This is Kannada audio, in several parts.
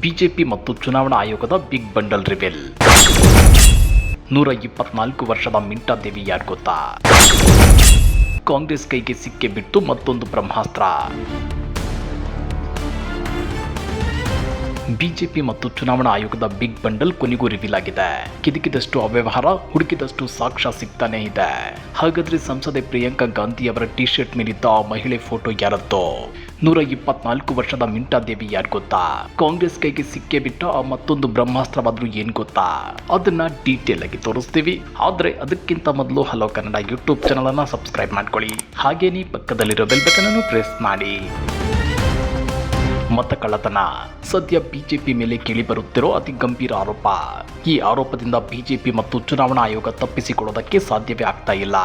ಬಿಜೆಪಿ ಮತ್ತು ಚುನಾವಣಾ ಆಯೋಗದ ಬಿಗ್ ಬಂಡಲ್ ರಿವೆಲ್. ನೂರ ಇಪ್ಪತ್ನಾಲ್ಕು ವರ್ಷದ ಮಿಂಟಾ ದೇವಿ ಯಾರು ಗೊತ್ತಾ. ಕಾಂಗ್ರೆಸ್ ಕೈಗೆ ಸಿಕ್ಕೆ ಬಿಟ್ಟು ಮತ್ತೊಂದು ಬ್ರಹ್ಮಾಸ್ತ್ರ. ಬಿಜೆಪಿ ಮತ್ತು ಚುನಾವಣಾ ಆಯೋಗದ ಬಿಗ್ ಬಂಡಲ್ ಕೊನೆಗೂ ರಿವೀಲ್ ಆಗಿದೆ. ಕಿದಕಿದಷ್ಟು ಅವ್ಯವಹಾರ, ಹುಡುಕಿದಷ್ಟು ಸಾಕ್ಷ್ಯ ಸಿಗ್ತಾನೆ ಇದೆ. ಹಾಗಾದ್ರೆ ಸಂಸದೆ ಪ್ರಿಯಾಂಕಾ ಗಾಂಧಿ ಅವರ ಟಿ ಶರ್ಟ್ ಮೇಲಿದ್ದ ಆ ಮಹಿಳೆ ಫೋಟೋ ಯಾರತ್ತೋ ನೂರ ಇಪ್ಪತ್ನಾಲ್ಕು ವರ್ಷದ ಮಿಂಟಾ ದೇವಿ ಯಾರು ಗೊತ್ತಾ? ಕಾಂಗ್ರೆಸ್ ಕೈಗೆ ಸಿಕ್ಕೆ ಬಿಟ್ಟ ಮತ್ತೊಂದು ಬ್ರಹ್ಮಾಸ್ತ್ರವಾದ್ರೂ ಏನ್ ಗೊತ್ತಾ? ಅದನ್ನ ಡೀಟೇಲ್ ಆಗಿ ತೋರಿಸ್ತೀವಿ. ಆದ್ರೆ ಅದಕ್ಕಿಂತ ಮೊದಲು ಹಲೋ ಕನ್ನಡ ಯೂಟ್ಯೂಬ್ ಚಾನಲ್ ಅನ್ನ ಸಬ್ಸ್ಕ್ರೈಬ್ ಮಾಡ್ಕೊಳ್ಳಿ. ಹಾಗೇನೇ ಪಕ್ಕದಲ್ಲಿರೋ ಬೆಲ್ ಬಟನ್ ಅನ್ನು ಪ್ರೆಸ್ ಮಾಡಿ ಮತ ಕಳ್ಳತನ ಸದ್ಯ ಬಿಜೆಪಿ ಮೇಲೆ ಕೇಳಿ ಬರುತ್ತಿರೋ ಅತಿ ಗಂಭೀರ ಆರೋಪ. ಈ ಆರೋಪದಿಂದ ಬಿಜೆಪಿ ಮತ್ತು ಚುನಾವಣಾ ಆಯೋಗ ತಪ್ಪಿಸಿಕೊಳ್ಳೋದಕ್ಕೆ ಸಾಧ್ಯವೇ ಆಗ್ತಾ ಇಲ್ಲ.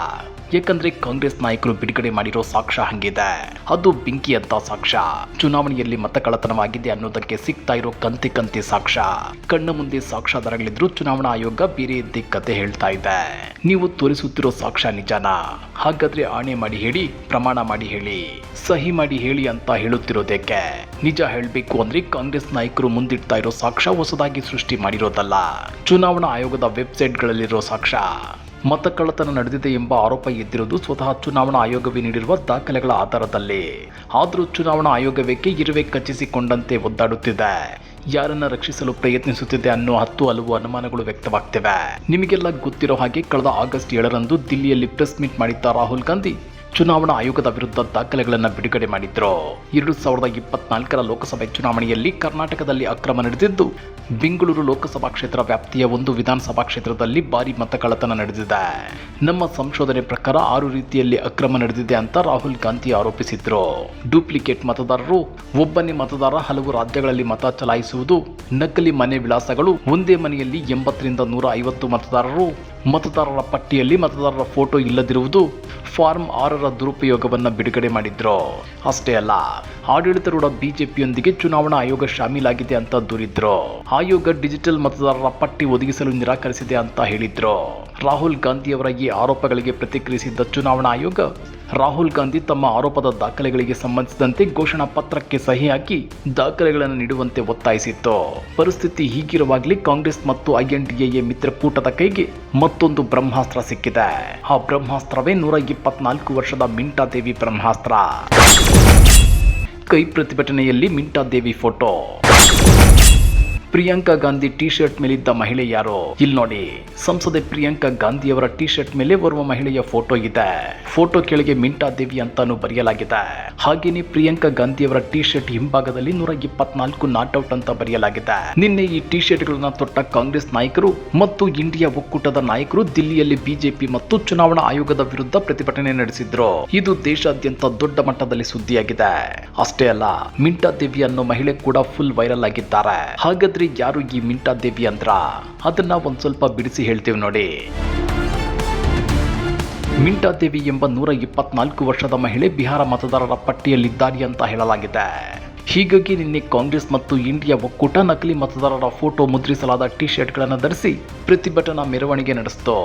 ಯಾಕಂದ್ರೆ ಕಾಂಗ್ರೆಸ್ ನಾಯಕರು ಬಿಡುಗಡೆ ಮಾಡಿರೋ ಸಾಕ್ಷ್ಯ ಹಂಗಿದೆ. ಅದು ಬೆಂಕಿ ಅಂತ ಸಾಕ್ಷ್ಯ. ಚುನಾವಣೆಯಲ್ಲಿ ಮತ ಕಳ್ಳತನವಾಗಿದೆ ಅನ್ನೋದಕ್ಕೆ ಸಿಗ್ತಾ ಇರೋ ಕಂತಿ ಕಂತಿ ಸಾಕ್ಷ್ಯ. ಕಣ್ಣ ಮುಂದೆ ಸಾಕ್ಷ್ಯಾಧಾರಗಳಿದ್ರು ಚುನಾವಣಾ ಆಯೋಗ ಬೇರೆ ಕತೆ ಹೇಳ್ತಾ ಇದೆ. ನೀವು ತೋರಿಸುತ್ತಿರೋ ಸಾಕ್ಷ್ಯ ನಿಜಾನ? ಹಾಗಾದ್ರೆ ಆಣೆ ಮಾಡಿ ಹೇಳಿ, ಪ್ರಮಾಣ ಮಾಡಿ ಹೇಳಿ. ಸಹಿ ಮಾಡಿ ಹೇಳಿ ಅಂತ ಹೇಳುತ್ತಿರೋದಕ್ಕೆ ನಿಜ ಹೇಳಬೇಕು ಅಂದ್ರೆ ಕಾಂಗ್ರೆಸ್ ನಾಯಕರು ಮುಂದಿಡ್ತಾ ಇರೋ ಸಾಕ್ಷ್ಯ ಹೊಸದಾಗಿ ಸೃಷ್ಟಿ ಮಾಡಿರೋದಲ್ಲ. ಚುನಾವಣಾ ಆಯೋಗದ ವೆಬ್ಸೈಟ್ಗಳಲ್ಲಿರೋ ಸಾಕ್ಷ್ಯ. ಮತ ಕಳ್ಳತನ ನಡೆದಿದೆ ಎಂಬ ಆರೋಪ ಎದ್ದಿರುವುದು ಸ್ವತಃ ಚುನಾವಣಾ ಆಯೋಗವೇ ನೀಡಿರುವ ದಾಖಲೆಗಳ ಆಧಾರದಲ್ಲಿ. ಆದರೂ ಚುನಾವಣಾ ಆಯೋಗವೇಕೆ ಇರುವೆ ಕಚ್ಚಿಸಿಕೊಂಡಂತೆ ಒದ್ದಾಡುತ್ತಿದೆ. ಯಾರನ್ನ ರಕ್ಷಿಸಲು ಪ್ರಯತ್ನಿಸುತ್ತಿದೆ ಅನ್ನೋ ಹತ್ತು ಹಲವು ಅನುಮಾನಗಳು ವ್ಯಕ್ತವಾಗ್ತಿವೆ. ನಿಮಗೆಲ್ಲ ಗೊತ್ತಿರೋ ಹಾಗೆ ಕಳೆದ ಆಗಸ್ಟ್ ಏಳರಂದು ದಿಲ್ಲಿಯಲ್ಲಿ ಪ್ರೆಸ್ ಮೀಟ್ ಮಾಡಿದ್ದ ರಾಹುಲ್ ಗಾಂಧಿ ಚುನಾವಣಾ ಆಯೋಗದ ವಿರುದ್ಧ ದಾಖಲೆಗಳನ್ನು ಬಿಡುಗಡೆ ಮಾಡಿದ್ರು. ಎರಡು ಸಾವಿರದ ಇಪ್ಪತ್ನಾಲ್ಕರ ಲೋಕಸಭೆ ಚುನಾವಣೆಯಲ್ಲಿ ಕರ್ನಾಟಕದಲ್ಲಿ ಅಕ್ರಮ ನಡೆದಿದ್ದು, ಬೆಂಗಳೂರು ಲೋಕಸಭಾ ಕ್ಷೇತ್ರ ವ್ಯಾಪ್ತಿಯ ಒಂದು ವಿಧಾನಸಭಾ ಕ್ಷೇತ್ರದಲ್ಲಿ ಭಾರಿ ಮತ ಕಳ್ಳತನ ನಡೆದಿದೆ. ನಮ್ಮ ಸಂಶೋಧನೆ ಪ್ರಕಾರ ಆರು ರೀತಿಯಲ್ಲಿ ಅಕ್ರಮ ನಡೆದಿದೆ ಅಂತ ರಾಹುಲ್ ಗಾಂಧಿ ಆರೋಪಿಸಿದ್ರು. ಡೂಪ್ಲಿಕೇಟ್ ಮತದಾರರು, ಒಬ್ಬನೇ ಮತದಾರ ಹಲವು ರಾಜ್ಯಗಳಲ್ಲಿ ಮತ ಚಲಾಯಿಸುವುದು, ನಕಲಿ ಮನೆ ವಿಳಾಸಗಳು, ಒಂದೇ ಮನೆಯಲ್ಲಿ ಎಂಬತ್ತರಿಂದ ನೂರ ಐವತ್ತು ಮತದಾರರು, ಮತದಾರರ ಪಟ್ಟಿಯಲ್ಲಿ ಮತದಾರರ ಫೋಟೋ ಇಲ್ಲದಿರುವುದು, ಫಾರ್ಮ್ ಆರರ ದುರುಪಯೋಗವನ್ನು ಬಿಡುಗಡೆ ಮಾಡಿದ್ರು? ಅಷ್ಟೇ ಅಲ್ಲ, ಆಡಳಿತಾರೂಢ ಬಿಜೆಪಿಯೊಂದಿಗೆ ಚುನಾವಣಾ ಆಯೋಗ ಶಾಮೀಲಾಗಿದೆ ಅಂತ ದೂರಿದ್ರು? ಆಯೋಗ ಡಿಜಿಟಲ್ ಮತದಾರರ ಪಟ್ಟಿ ಒದಗಿಸಲು ನಿರಾಕರಿಸಿದೆ ಅಂತ ಹೇಳಿದ್ರು? ರಾಹುಲ್ ಗಾಂಧಿಯವರ ಈ ಆರೋಪಗಳಿಗೆ ಪ್ರತಿಕ್ರಿಯಿಸಿದ್ದ ಚುನಾವಣಾ ಆಯೋಗ ರಾಹುಲ್ ಗಾಂಧಿ ತಮ್ಮ ಆರೋಪದ ದಾಖಲೆಗಳಿಗೆ ಸಂಬಂಧಿಸಿದಂತೆ ಘೋಷಣಾ ಪತ್ರಕ್ಕೆ ಸಹಿ ಹಾಕಿ ದಾಖಲೆಗಳನ್ನು ನೀಡುವಂತೆ ಒತ್ತಾಯಿಸಿತ್ತು. ಪರಿಸ್ಥಿತಿ ಹೀಗಿರುವಾಗಲೇ ಕಾಂಗ್ರೆಸ್ ಮತ್ತು ಐಎನ್ಡಿಎ ಮಿತ್ರಕೂಟದ ಕೈಗೆ ಮತ್ತೊಂದು ಬ್ರಹ್ಮಾಸ್ತ್ರ ಸಿಕ್ಕಿದೆ. ಆ ಬ್ರಹ್ಮಾಸ್ತ್ರವೇ ನೂರ ಇಪ್ಪತ್ನಾಲ್ಕು ವರ್ಷದ ಮಿಂಟಾ ದೇವಿ ಬ್ರಹ್ಮಾಸ್ತ್ರ. ಕೈ ಪ್ರತಿಭಟನೆಯಲ್ಲಿ Minta Devi photo. Priyanka Gandhi T shirt ಮೇಲಿದ್ದ ಮಹಿಳೆ ಯಾರು? ಇಲ್ಲಿ ನೋಡಿ, ಸಂಸದೆ ಪ್ರಿಯಾಂಕಾ ಗಾಂಧಿಯವರ ಟಿ ಶರ್ಟ್ ಮೇಲೆ ಬರುವ ಮಹಿಳೆಯ ಫೋಟೋ ಇದೆ. ಫೋಟೋ ಕೆಳಗೆ ಮಿಂಟಾ ದೇವಿ ಅಂತಾನು ಬರೆಯಲಾಗಿದೆ. ಹಾಗೇನೆ ಪ್ರಿಯಾಂಕಾ ಗಾಂಧಿಯವರ ಟಿ ಶರ್ಟ್ ಹಿಂಭಾಗದಲ್ಲಿ ನೂರ ಇಪ್ಪತ್ನಾಲ್ಕು ನಾಟ್ಔಟ್ ಅಂತ ಬರೆಯಲಾಗಿದೆ. ನಿನ್ನೆ ಈ ಟಿ ಶರ್ಟ್ ಗಳನ್ನ ತೊಟ್ಟ ಕಾಂಗ್ರೆಸ್ ನಾಯಕರು ಮತ್ತು ಇಂಡಿಯಾ ಒಕ್ಕೂಟದ ನಾಯಕರು ದಿಲ್ಲಿಯಲ್ಲಿ ಬಿಜೆಪಿ ಮತ್ತು ಚುನಾವಣಾ ಆಯೋಗದ ವಿರುದ್ಧ ಪ್ರತಿಭಟನೆ ನಡೆಸಿದ್ರು. ಇದು ದೇಶಾದ್ಯಂತ ದೊಡ್ಡ ಮಟ್ಟದಲ್ಲಿ ಸುದ್ದಿಯಾಗಿದೆ. ಅಷ್ಟೇ ಅಲ್ಲ, ಮಿಂಟಾ ದೇವಿ ಅನ್ನೋ ಮಹಿಳೆ ಕೂಡ ಫುಲ್ ವೈರಲ್ ಆಗಿದ್ದಾರೆ. ಹಾಗಾದ್ರೆ ಯಾರು ಈ ಮಿಂಟಾ ದೇವಿ ಅಂದ್ರ? ಅದನ್ನ ಒಂದ್ ಸ್ವಲ್ಪ ಬಿಡಿಸಿ ಹೇಳ್ತೇವೆ ನೋಡಿ. ಮಿಂಟಾ ದೇವಿ ಎಂಬ ನೂರ ಇಪ್ಪತ್ನಾಲ್ಕು ವರ್ಷದ ಮಹಿಳೆ ಬಿಹಾರ ಮತದಾರರ ಪಟ್ಟಿಯಲ್ಲಿದ್ದಾರೆ ಅಂತ ಹೇಳಲಾಗಿದೆ. ಹೀಗಾಗಿ ನಿನ್ನೆ ಕಾಂಗ್ರೆಸ್ ಮತ್ತು ಇಂಡಿಯಾ ಒಕ್ಕೂಟ ನಕಲಿ ಮತದಾರರ ಫೋಟೋ ಮುದ್ರಿಸಲಾದ ಟಿ ಶರ್ಟ್ಗಳನ್ನು ಧರಿಸಿ ಪ್ರತಿಭಟನಾ ಮೆರವಣಿಗೆ ನಡೆಸಿತು.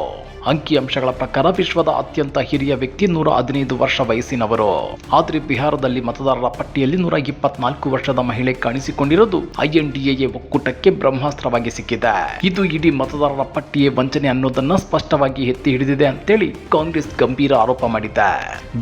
ಅಂಕಿಅಂಶಗಳ ಪ್ರಕಾರ ವಿಶ್ವದ ಅತ್ಯಂತ ಹಿರಿಯ ವ್ಯಕ್ತಿ ನೂರ ಹದಿನೈದು ವರ್ಷ ವಯಸ್ಸಿನವರು. ಆದರೆ ಬಿಹಾರದಲ್ಲಿ ಮತದಾರರ ಪಟ್ಟಿಯಲ್ಲಿ ನೂರ ಇಪ್ಪತ್ನಾಲ್ಕು ವರ್ಷದ ಮಹಿಳೆ ಕಾಣಿಸಿಕೊಂಡಿರೋದು ಐಎನ್ಡಿಎ ಒಕ್ಕೂಟಕ್ಕೆ ಬ್ರಹ್ಮಾಸ್ತ್ರವಾಗಿ ಸಿಕ್ಕಿದೆ. ಇದು ಇಡೀ ಮತದಾರರ ಪಟ್ಟಿಯೇ ವಂಚನೆ ಅನ್ನೋದನ್ನ ಸ್ಪಷ್ಟವಾಗಿ ಎತ್ತಿ ಹಿಡಿದಿದೆ ಅಂತೇಳಿ ಕಾಂಗ್ರೆಸ್ ಗಂಭೀರ ಆರೋಪ ಮಾಡಿದೆ.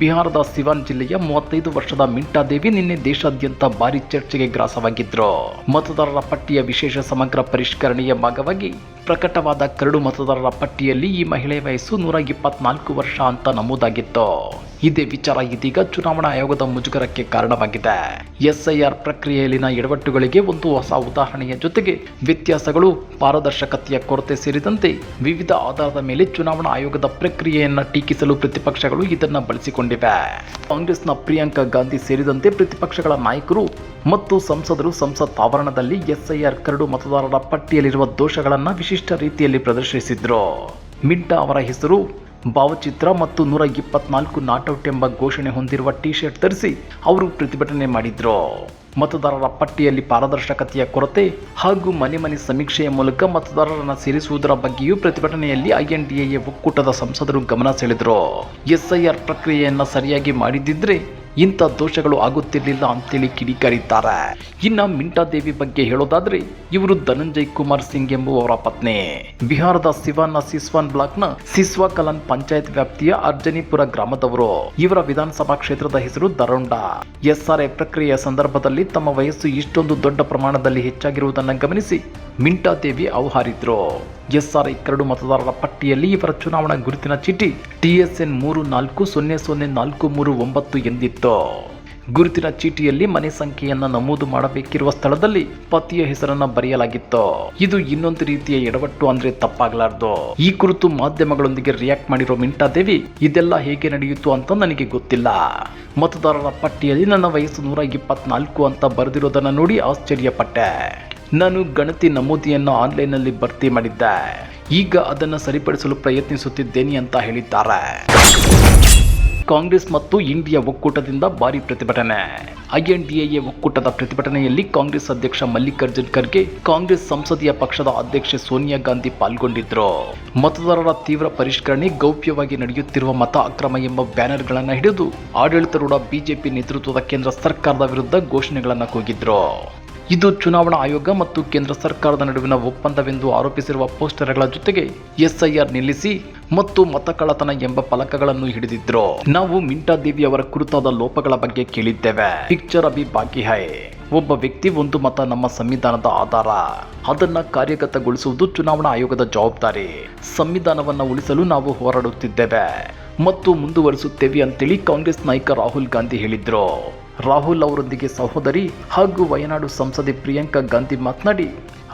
ಬಿಹಾರದ ಸಿವಾನ್ ಜಿಲ್ಲೆಯ ಮೂವತ್ತೈದು ವರ್ಷದ ಮಿಂಟಾ ದೇವಿ ನಿನ್ನೆ ದೇಶಾದ್ಯಂತ ಭಾರಿ ಚರ್ಚೆಗೆ ಗ್ರಾಸವಾಗಿದ್ರು. ಮತದಾರರ ಪಟ್ಟಿಯ ವಿಶೇಷ ಸಮಗ್ರ ಪರಿಷ್ಕರಣೆಯ ಭಾಗವಾಗಿ ಪ್ರಕಟವಾದ ಕರಡು ಮತದಾರರ ಪಟ್ಟಿಯಲ್ಲಿ ಈ ಮಹಿಳೆ ವಯಸ್ಸು ನೂರ ಇಪ್ಪತ್ನಾಲ್ಕು ವರ್ಷ ಅಂತ ನಮೂದಾಗಿತ್ತು. ಇದೇ ವಿಚಾರ ಇದೀಗ ಚುನಾವಣಾ ಆಯೋಗದ ಮುಜುಗರಕ್ಕೆ ಕಾರಣವಾಗಿದೆ. ಎಸ್ಐಆರ್ ಪ್ರಕ್ರಿಯೆಯಲ್ಲಿನ ಎಡವಟ್ಟುಗಳಿಗೆ ಒಂದು ಹೊಸ ಉದಾಹರಣೆಯ ಜೊತೆಗೆ ವ್ಯತ್ಯಾಸಗಳು, ಪಾರದರ್ಶಕತೆಯ ಕೊರತೆ ಸೇರಿದಂತೆ ವಿವಿಧ ಆಧಾರದ ಮೇಲೆ ಚುನಾವಣಾ ಆಯೋಗದ ಪ್ರಕ್ರಿಯೆಯನ್ನು ಟೀಕಿಸಲು ಪ್ರತಿಪಕ್ಷಗಳು ಇದನ್ನು ಬಳಸಿಕೊಂಡಿವೆ. ಕಾಂಗ್ರೆಸ್ನ ಪ್ರಿಯಾಂಕಾ ಗಾಂಧಿ ಸೇರಿದಂತೆ ಪ್ರತಿಪಕ್ಷಗಳ ನಾಯಕರು ಮತ್ತು ಸಂಸದರು ಸಂಸತ್ ಆವರಣದಲ್ಲಿ ಎಸ್ಐಆರ್ ಕರಡು ಮತದಾರರ ಪಟ್ಟಿಯಲ್ಲಿರುವ ದೋಷಗಳನ್ನು ವಿಶಿಷ್ಟ ರೀತಿಯಲ್ಲಿ ಪ್ರದರ್ಶಿಸಿದ್ರು. ಮಿಂಟಾ ಅವರ ಹೆಸರು ಭಾವಚಿತ್ರ ಮತ್ತು ನೂರ ಇಪ್ಪತ್ನಾಲ್ಕು ನಾಟ್ಔಟ್ ಎಂಬ ಘೋಷಣೆ ಹೊಂದಿರುವ ಟಿ ಶರ್ಟ್ ಧರಿಸಿ ಅವರು ಪ್ರತಿಭಟನೆ ಮಾಡಿದ್ರು. ಮತದಾರರ ಪಟ್ಟಿಯಲ್ಲಿ ಪಾರದರ್ಶಕತೆಯ ಕೊರತೆ ಹಾಗೂ ಮನೆ ಮನೆ ಸಮೀಕ್ಷೆಯ ಮೂಲಕ ಮತದಾರರನ್ನು ಸೇರಿಸುವುದರ ಬಗ್ಗೆಯೂ ಪ್ರತಿಭಟನೆಯಲ್ಲಿ ಐಎನ್ಡಿಎ ಒಕ್ಕೂಟದ ಸಂಸದರು ಗಮನ ಸೆಳೆದರು. ಎಸ್ಐಆರ್ ಪ್ರಕ್ರಿಯೆಯನ್ನು ಸರಿಯಾಗಿ ಮಾಡಿದ್ದಿದ್ರೆ ಇಂಥ ದೋಷಗಳು ಆಗುತ್ತಿರಲಿಲ್ಲ ಅಂತೇಳಿ ಕಿಡಿಕಾರಿದ್ದಾರೆ. ಇನ್ನ ಮಿಂಟಾ ದೇವಿ ಬಗ್ಗೆ ಹೇಳೋದಾದ್ರೆ, ಇವರು ಧನಂಜಯ್ ಕುಮಾರ್ ಸಿಂಗ್ ಎಂಬುವವರ ಪತ್ನಿ. ಬಿಹಾರದ ಸಿವಾನ್ನ ಸಿಸ್ವಾನ್ ಬ್ಲಾಕ್ನ ಸಿಸ್ವಾ ಕಲನ್ ಪಂಚಾಯತ್ ವ್ಯಾಪ್ತಿಯ ಅರ್ಜನಿಪುರ ಗ್ರಾಮದವರು. ಇವರ ವಿಧಾನಸಭಾ ಕ್ಷೇತ್ರದ ಹೆಸರು ದರೋಂಡ. ಎಸ್ಆರ್ಐ ಪ್ರಕ್ರಿಯೆಯ ಸಂದರ್ಭದಲ್ಲಿ ತಮ್ಮ ವಯಸ್ಸು ಇಷ್ಟೊಂದು ದೊಡ್ಡ ಪ್ರಮಾಣದಲ್ಲಿ ಹೆಚ್ಚಾಗಿರುವುದನ್ನು ಗಮನಿಸಿ ಮಿಂಟಾ ದೇವಿ ಅವಹಾರಿದ್ರು ಎಸ್ಆರ್ಐ ಕರಡು ಮತದಾರರ ಪಟ್ಟಿಯಲ್ಲಿ ಇವರ ಚುನಾವಣಾ ಗುರುತಿನ ಚೀಟಿ ಟಿಎಸ್ಎನ್ ಮೂರು ನಾಲ್ಕು ಸೊನ್ನೆ ಸೊನ್ನೆ ನಾಲ್ಕು ಮೂರು ಒಂಬತ್ತು ಎಂದಿತ್ತು. ಗುರುತಿನ ಚೀಟಿಯಲ್ಲಿ ಮನೆ ಸಂಖ್ಯೆಯನ್ನು ನಮೂದು ಮಾಡಬೇಕಿರುವ ಸ್ಥಳದಲ್ಲಿ ಪತಿಯ ಹೆಸರನ್ನ ಬರೆಯಲಾಗಿತ್ತು. ಇದು ಇನ್ನೊಂದು ರೀತಿಯ ಎಡವಟ್ಟು ಅಂದ್ರೆ ತಪ್ಪಾಗಲಾರ್ದು. ಈ ಕುರಿತು ಮಾಧ್ಯಮಗಳೊಂದಿಗೆ ರಿಯಾಕ್ಟ್ ಮಾಡಿರೋ ಮಿಂಟಾ ದೇವಿ, ಇದೆಲ್ಲ ಹೇಗೆ ನಡೆಯಿತು ಅಂತ ನನಗೆ ಗೊತ್ತಿಲ್ಲ. ಮತದಾರರ ಪಟ್ಟಿಯಲ್ಲಿ ನನ್ನ ವಯಸ್ಸು ನೂರ ಇಪ್ಪತ್ನಾಲ್ಕು ಅಂತ ಬರೆದಿರೋದನ್ನ ನೋಡಿ ಆಶ್ಚರ್ಯಪಟ್ಟೆ. ನಾನು ಗಣತಿ ನಮೂದಿಯನ್ನು ಆನ್ಲೈನ್ನಲ್ಲಿ ಭರ್ತಿ ಮಾಡಿದ್ದೆ. ಈಗ ಅದನ್ನು ಸರಿಪಡಿಸಲು ಪ್ರಯತ್ನಿಸುತ್ತಿದ್ದೇನೆ ಅಂತ ಹೇಳಿದ್ದಾರೆ. ಕಾಂಗ್ರೆಸ್ ಮತ್ತು ಇಂಡಿಯಾ ಒಕ್ಕೂಟದಿಂದ ಭಾರಿ ಪ್ರತಿಭಟನೆ. ಐಎನ್ಡಿಎ ಒಕ್ಕೂಟದ ಪ್ರತಿಭಟನೆಯಲ್ಲಿ ಕಾಂಗ್ರೆಸ್ ಅಧ್ಯಕ್ಷ ಮಲ್ಲಿಕಾರ್ಜುನ್ ಖರ್ಗೆ, ಕಾಂಗ್ರೆಸ್ ಸಂಸದೀಯ ಪಕ್ಷದ ಅಧ್ಯಕ್ಷೆ ಸೋನಿಯಾ ಗಾಂಧಿ ಪಾಲ್ಗೊಂಡಿದ್ರು. ಮತದಾರರ ತೀವ್ರ ಪರಿಷ್ಕರಣೆ, ಗೌಪ್ಯವಾಗಿ ನಡೆಯುತ್ತಿರುವ ಮತ ಅಕ್ರಮ ಎಂಬ ಬ್ಯಾನರ್ಗಳನ್ನು ಹಿಡಿದು ಆಡಳಿತಾರೂಢ ಬಿಜೆಪಿ ನೇತೃತ್ವದ ಕೇಂದ್ರ ಸರ್ಕಾರದ ವಿರುದ್ಧ ಘೋಷಣೆಗಳನ್ನು ಕೂಗಿದ್ರು. ಇದು ಚುನಾವಣಾ ಆಯೋಗ ಮತ್ತು ಕೇಂದ್ರ ಸರ್ಕಾರದ ನಡುವಿನ ಒಪ್ಪಂದವೆಂದು ಆರೋಪಿಸಿರುವ ಪೋಸ್ಟರ್ಗಳ ಜೊತೆಗೆ ಎಸ್ಐಆರ್ ನಿಲ್ಲಿಸಿ ಮತ್ತು ಮತಕಳ್ಳತನ ಎಂಬ ಫಲಕಗಳನ್ನು ಹಿಡಿದಿದ್ರು. ನಾವು ಮಿಂಟಾ ದೇವಿ ಅವರ ಕುರಿತಾದ ಲೋಪಗಳ ಬಗ್ಗೆ ಕೇಳಿದ್ದೇವೆ. ಪಿಕ್ಚರ್ ಅಭಿ ಬಾಕಿ ಹೈ. ಒಬ್ಬ ವ್ಯಕ್ತಿ ಒಂದು ಮತ ನಮ್ಮ ಸಂವಿಧಾನದ ಆಧಾರ. ಅದನ್ನ ಕಾರ್ಯಗತಗೊಳಿಸುವುದು ಚುನಾವಣಾ ಆಯೋಗದ ಜವಾಬ್ದಾರಿ. ಸಂವಿಧಾನವನ್ನು ಉಳಿಸಲು ನಾವು ಹೋರಾಡುತ್ತಿದ್ದೇವೆ. ಮತ್ತು ಮುಂದುವರಿಸುತ್ತೇವೆ ಅಂತೇಳಿ ಕಾಂಗ್ರೆಸ್ ನಾಯಕ ರಾಹುಲ್ ಗಾಂಧಿ ಹೇಳಿದ್ರು. ರಾಹುಲ್ ಅವರೊಂದಿಗೆ ಸಹೋದರಿ ಹಾಗೂ ವಯನಾಡು ಸಂಸದೆ ಪ್ರಿಯಾಂಕಾ ಗಾಂಧಿ ಮಾತನಾಡಿ,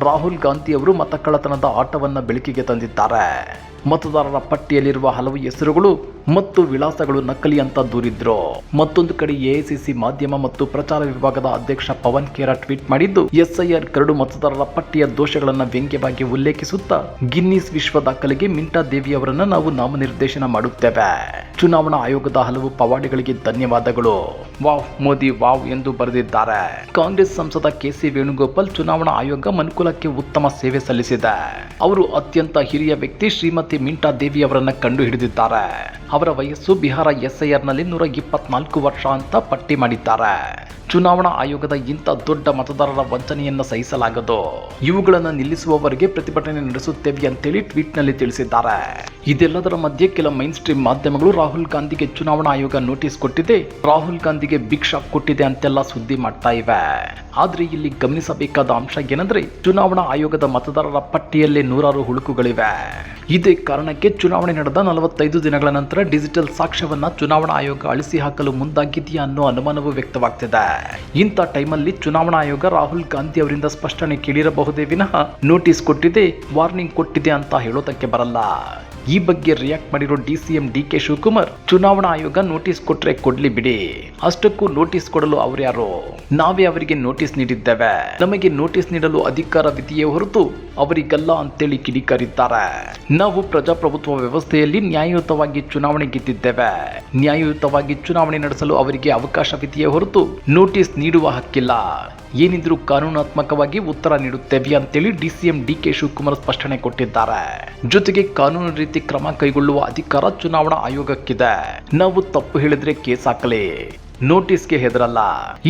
ರಾಹುಲ್ ಗಾಂಧಿ ಅವರು ಮತಕಳ್ಳತನದ ಆಟವನ್ನು ಬೆಳಕಿಗೆ ತಂದಿದ್ದಾರೆ. ಮತದಾರರ ಪಟ್ಟಿಯಲ್ಲಿರುವ ಹಲವು ಹೆಸರುಗಳು ಮತ್ತು ವಿಳಾಸಗಳು ನಕಲಿ ಅಂತ ದೂರಿದ್ರು. ಮತ್ತೊಂದು ಕಡೆ ಎಐಸಿಸಿ ಮಾಧ್ಯಮ ಮತ್ತು ಪ್ರಚಾರ ವಿಭಾಗದ ಅಧ್ಯಕ್ಷ ಪವನ್ ಖೇರಾ ಟ್ವೀಟ್ ಮಾಡಿದ್ದು, ಎಸ್ಐಆರ್ ಕರಡು ಮತದಾರರ ಪಟ್ಟಿಯ ದೋಷಗಳನ್ನು ವ್ಯಂಗ್ಯವಾಗಿ ಉಲ್ಲೇಖಿಸುತ್ತಾ, ಗಿನ್ನಿಸ್ ವಿಶ್ವ ದಾಖಲೆಗೆ ಮಿಂಟಾ ದೇವಿ ಅವರನ್ನ ನಾವು ನಾಮನಿರ್ದೇಶನ ಮಾಡುತ್ತೇವೆ. ಚುನಾವಣಾ ಆಯೋಗದ ಹಲವು ಪವಾಡಿಗಳಿಗೆ ಧನ್ಯವಾದಗಳು. ವಾವ್, ಮೋದಿ ವಾವ್ ಎಂದು ಬರೆದಿದ್ದಾರೆ. ಕಾಂಗ್ರೆಸ್ ಸಂಸದ ಕೆಸಿ ವೇಣುಗೋಪಾಲ್ ಚುನಾವಣಾ ಆಯೋಗ ಮನುಕುಲಕ್ಕೆ ಉತ್ತಮ ಸೇವೆ ಸಲ್ಲಿಸಿದೆ. ಅವರು ಅತ್ಯಂತ ಹಿರಿಯ ವ್ಯಕ್ತಿ ಶ್ರೀಮತಿ ಮಿಂಟಾ ದೇವಿ ಅವರನ್ನ ಕಂಡು ಹಿಡಿದಿದ್ದಾರೆ ಅವರ ವಯಸ್ಸು ಬಿಹಾರ ಎಸ್ಐಆರ್ನಲ್ಲಿ ನೂರ ಇಪ್ಪತ್ನಾಲ್ಕು ವರ್ಷ ಅಂತ ಪಟ್ಟಿ ಮಾಡಿದ್ದಾರೆ. ಚುನಾವಣಾ ಆಯೋಗದ ಇಂಥ ದೊಡ್ಡ ಮತದಾರರ ವಂಚನೆಯನ್ನು ಸಹಿಸಲಾಗದು. ಇವುಗಳನ್ನು ನಿಲ್ಲಿಸುವವರೆಗೆ ಪ್ರತಿಭಟನೆ ನಡೆಸುತ್ತೇವೆ ಅಂತೇಳಿ ಟ್ವೀಟ್ನಲ್ಲಿ ತಿಳಿಸಿದ್ದಾರೆ. ಇದೆಲ್ಲದರ ಮಧ್ಯೆ ಕೆಲ ಮೈನ್ ಸ್ಟ್ರೀಮ್ ಮಾಧ್ಯಮಗಳು ರಾಹುಲ್ ಗಾಂಧಿಗೆ ಚುನಾವಣಾ ಆಯೋಗ ನೋಟಿಸ್ ಕೊಟ್ಟಿದೆ. ರಾಹುಲ್ ಗಾಂಧಿಗೆ ಬಿಗ್ ಶಾಕ್ ಕೊಟ್ಟಿದೆ ಅಂತೆಲ್ಲ ಸುದ್ದಿ ಮಾಡ್ತಾ ಇವೆ. ಆದರೆ ಇಲ್ಲಿ ಗಮನಿಸಬೇಕಾದ ಅಂಶ ಏನಂದ್ರೆ ಚುನಾವಣಾ ಆಯೋಗದ ಮತದಾರರ ಪಟ್ಟಿಯಲ್ಲಿ ನೂರಾರು ಹುಳುಕುಗಳಿವೆ. ಇದೇ ಕಾರಣಕ್ಕೆ ಚುನಾವಣೆ ನಡೆದ ನಲವತ್ತೈದು ದಿನಗಳ ನಂತರ ಡಿಜಿಟಲ್ ಸಾಕ್ಷ್ಯವನ್ನ ಚುನಾವಣಾ ಆಯೋಗ ಅಳಿಸಿ ಹಾಕಲು ಮುಂದಾಗಿದೆಯಾ ಅನ್ನೋ ಅನುಮಾನವೂ ವ್ಯಕ್ತವಾಗ್ತಿದೆ. ಇಂಥ ಟೈಮಲ್ಲಿ ಚುನಾವಣಾ ಆಯೋಗ ರಾಹುಲ್ ಗಾಂಧಿ ಅವರಿಂದ ಸ್ಪಷ್ಟನೆ ಕೇಳಿರಬಹುದೇ ವಿನಃ ನೋಟಿಸ್ ಕೊಟ್ಟಿದೆ, ವಾರ್ನಿಂಗ್ ಕೊಟ್ಟಿದೆ ಅಂತ ಹೇಳೋದಕ್ಕೆ ಬರಲ್ಲ. ಈ ಬಗ್ಗೆ ರಿಯಾಕ್ಟ್ ಮಾಡಿರೋ D C M D K Shivakumar, ಚುನಾವಣಾ ಆಯೋಗ ನೋಟಿಸ್ ಕೊಟ್ರೆ ಕೊಡ್ಲಿ ಬಿಡಿ. ಅಷ್ಟಕ್ಕೂ ನೋಟಿಸ್ ಕೊಡಲು ಅವ್ರ್ಯಾರು? ನಾವೇ ಅವರಿಗೆ ನೋಟಿಸ್ ನೀಡಿದ್ದೇವೆ. ನಮಗೆ ನೋಟಿಸ್ ನೀಡಲು ಅಧಿಕಾರವಿದೆಯೇ ಹೊರತು ಅವರಿಗಲ್ಲ ಅಂತೇಳಿ ಕಿಡಿಕಾರಿದ್ದಾರೆ. ನಾವು ಪ್ರಜಾಪ್ರಭುತ್ವ ವ್ಯವಸ್ಥೆಯಲ್ಲಿ ನ್ಯಾಯಯುತವಾಗಿ ಚುನಾವಣೆ ಗೆದ್ದಿದ್ದೇವೆ. ನ್ಯಾಯಯುತವಾಗಿ ಚುನಾವಣೆ ನಡೆಸಲು ಅವರಿಗೆ ಅವಕಾಶವಿದೆಯೇ ಹೊರತು ನೋಟಿಸ್ ನೀಡುವ ಹಕ್ಕಿಲ್ಲ. ಏನಿದ್ರೂ ಕಾನೂನಾತ್ಮಕವಾಗಿ ಉತ್ತರ ನೀಡುತ್ತೇವೆ ಅಂತೇಳಿ ಡಿಸಿಎಂ ಡಿ ಕೆ ಶಿವಕುಮಾರ್ ಸ್ಪಷ್ಟನೆ ಕೊಟ್ಟಿದ್ದಾರೆ. ಜೊತೆಗೆ ಕಾನೂನು ರೀತಿ ಕ್ರಮ ಕೈಗೊಳ್ಳುವ ಅಧಿಕಾರ ಚುನಾವಣಾ ಆಯೋಗಕ್ಕಿದೆ. ನಾವು ತಪ್ಪು ಹೇಳಿದ್ರೆ ಕೇಸ್ ಹಾಕಲಿ. ನೋಟಿಸ್ಗೆ ಹೆದರಲ್ಲ.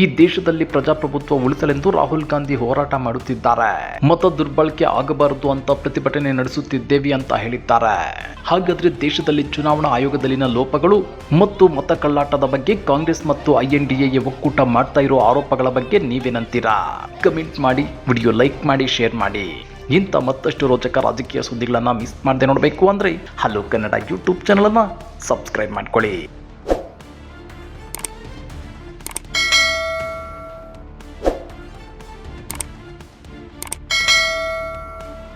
ಈ ದೇಶದಲ್ಲಿ ಪ್ರಜಾಪ್ರಭುತ್ವ ಉಳಿಸಲೆಂದು ರಾಹುಲ್ ಗಾಂಧಿ ಹೋರಾಟ ಮಾಡುತ್ತಿದ್ದಾರೆ. ಮತ ದುರ್ಬಳಕೆ ಆಗಬಾರದು ಅಂತ ಪ್ರತಿಭಟನೆ ನಡೆಸುತ್ತಿದ್ದೇವೆ ಅಂತ ಹೇಳಿದ್ದಾರೆ. ಹಾಗಾದ್ರೆ ದೇಶದಲ್ಲಿ ಚುನಾವಣಾ ಆಯೋಗದಲ್ಲಿನ ಲೋಪಗಳು ಮತ್ತು ಮತ ಕಳ್ಳಾಟದ ಬಗ್ಗೆ ಕಾಂಗ್ರೆಸ್ ಮತ್ತು ಐಎನ್ಡಿಎ ಒಕ್ಕೂಟ ಮಾಡ್ತಾ ಇರೋ ಆರೋಪಗಳ ಬಗ್ಗೆ ನೀವೇನಂತೀರಾ ಕಮೆಂಟ್ ಮಾಡಿ, ವಿಡಿಯೋ ಲೈಕ್ ಮಾಡಿ, ಶೇರ್ ಮಾಡಿ. ಇಂಥ ಮತ್ತಷ್ಟು ರೋಚಕ ರಾಜಕೀಯ ಸುದ್ದಿಗಳನ್ನು ಮಿಸ್ ಮಾಡದೆ ನೋಡಬೇಕು ಅಂದರೆ ಹಲೋ ಕನ್ನಡ ಯೂಟ್ಯೂಬ್ ಚಾನಲನ್ನು ಸಬ್ಸ್ಕ್ರೈಬ್ ಮಾಡ್ಕೊಳ್ಳಿ.